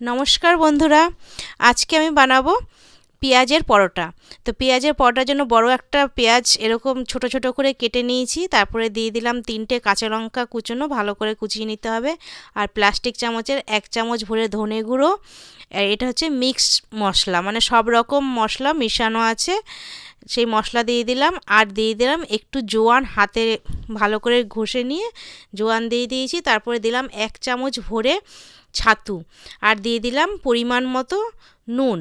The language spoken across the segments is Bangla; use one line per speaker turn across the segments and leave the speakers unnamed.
নমস্কার বন্ধুরা আজকে আমি বানাবো পেঁয়াজের পরোটা। তো পেঁয়াজের পরোটার জন্য বড় একটা পেঁয়াজ এরকম ছোট ছোট করে কেটে নিয়েছি। তারপরে দিয়ে দিলাম তিনটে কাঁচা লঙ্কা কুচোনো, ভালো করে কুচিয়ে নিতে হবে। আর প্লাস্টিক চামচের এক চামচ ভরে ধনে গুঁড়ো। এটা হচ্ছে মিক্সড মশলা মানে সব রকম মশলা মিশানো আছে। সেই মশলা দিয়ে দিলাম। আর দিয়ে দিলাম একটু জোয়ান হাতে ভালো করে ঘষে নিয়ে জোয়ান দিয়ে দিয়েছি। তারপরে দিলাম এক চামচ ভরে ছাতু। আর দিয়ে দিলাম পরিমাণ মতো নুন।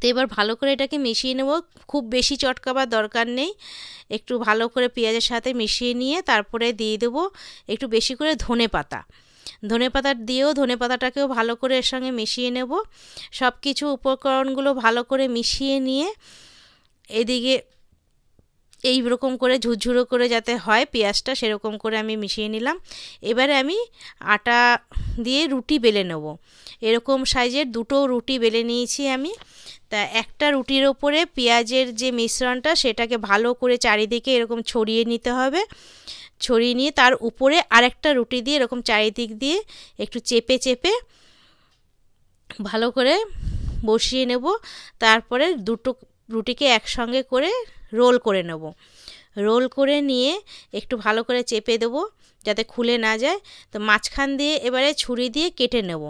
তো এবার ভালো করে এটাকে মিশিয়ে নেব। খুব বেশি চটকাবার দরকার নেই। একটু ভালো করে পেঁয়াজের সাথে মিশিয়ে নিয়ে তারপরে দিয়ে দেবো একটু বেশি করে ধনে পাতা। ধনে পাতা দিয়েও ধনে পাতাটাকেও ভালো করে এর সঙ্গে মিশিয়ে নেব। সব কিছু উপকরণগুলো ভালো করে মিশিয়ে নিয়ে এদিকে এই রকম করে ঝুরঝুরো করে যাতে হয় পেঁয়াজটা, সেরকম করে আমি মিশিয়ে নিলাম। এবারে আমি আটা দিয়ে রুটি বেলে নেব। এরকম সাইজের দুটো রুটি বেলে নিয়েছি আমি। তা একটা রুটির ওপরে পেঁয়াজের যে মিশ্রণটা, সেটাকে ভালো করে চারিদিকে এরকম ছড়িয়ে নিতে হবে। ছড়িয়ে নিয়ে তার উপরে আরেকটা রুটি দিয়ে এরকম চারিদিক দিয়ে একটু চেপে চেপে ভালো করে বসিয়ে নেব। তারপরে দুটো রুটিকে একসঙ্গে করে রোল করে নেব। রোল করে নিয়ে একটু ভালো করে চেপে দেবো যাতে খুলে না যায়। তো মাঝখান দিয়ে এবারে ছুরি দিয়ে কেটে নেব।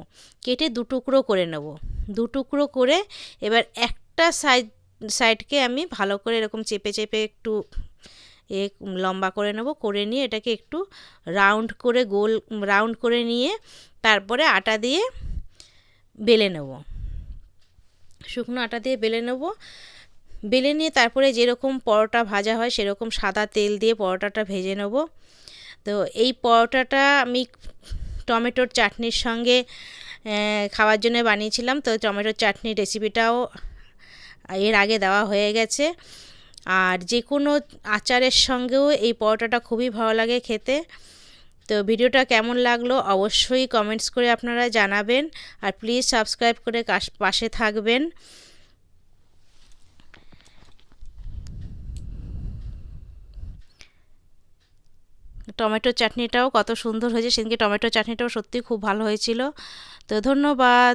কেটে দু টুকরো করে নেব। দু টুকরো করে এবার একটা সাইড, সাইডকে আমি ভালো করে এরকম চেপে চেপে একটু এ লম্বা করে নেব। করে নিয়ে এটাকে একটু রাউন্ড করে গোল, রাউন্ড করে নিয়ে তারপরে আটা দিয়ে বেলে নেব। শুকনো আটা দিয়ে বেলে নেব। বেলে নিয়ে তারপরে যেরকম পরোটা ভাজা হয়, সেরকম সাদা তেল দিয়ে পরোটাটা ভেজে নেব। তো এই পরোটাটা আমি টমেটোর চাটনির সঙ্গে খাওয়ার জন্য বানিয়েছিলাম। তো টমেটোর চাটনির রেসিপিটাও এর আগে দেওয়া হয়ে গেছে। আর যে কোনো আচারের সঙ্গেও এই পরোটাটা খুবই ভালো লাগে খেতে। তো ভিডিওটা কেমন লাগল অবশ্যই কমেন্টস করে আপনারা জানাবেন। আর প্লিজ সাবস্ক্রাইব করে পাশে থাকবেন। টমেটো চাটনিটাও কত সুন্দর হয়েছে। সেদিনকে টমেটো চাটনিটাও সত্যি খুব ভালো হয়েছিল। তো ধন্যবাদ।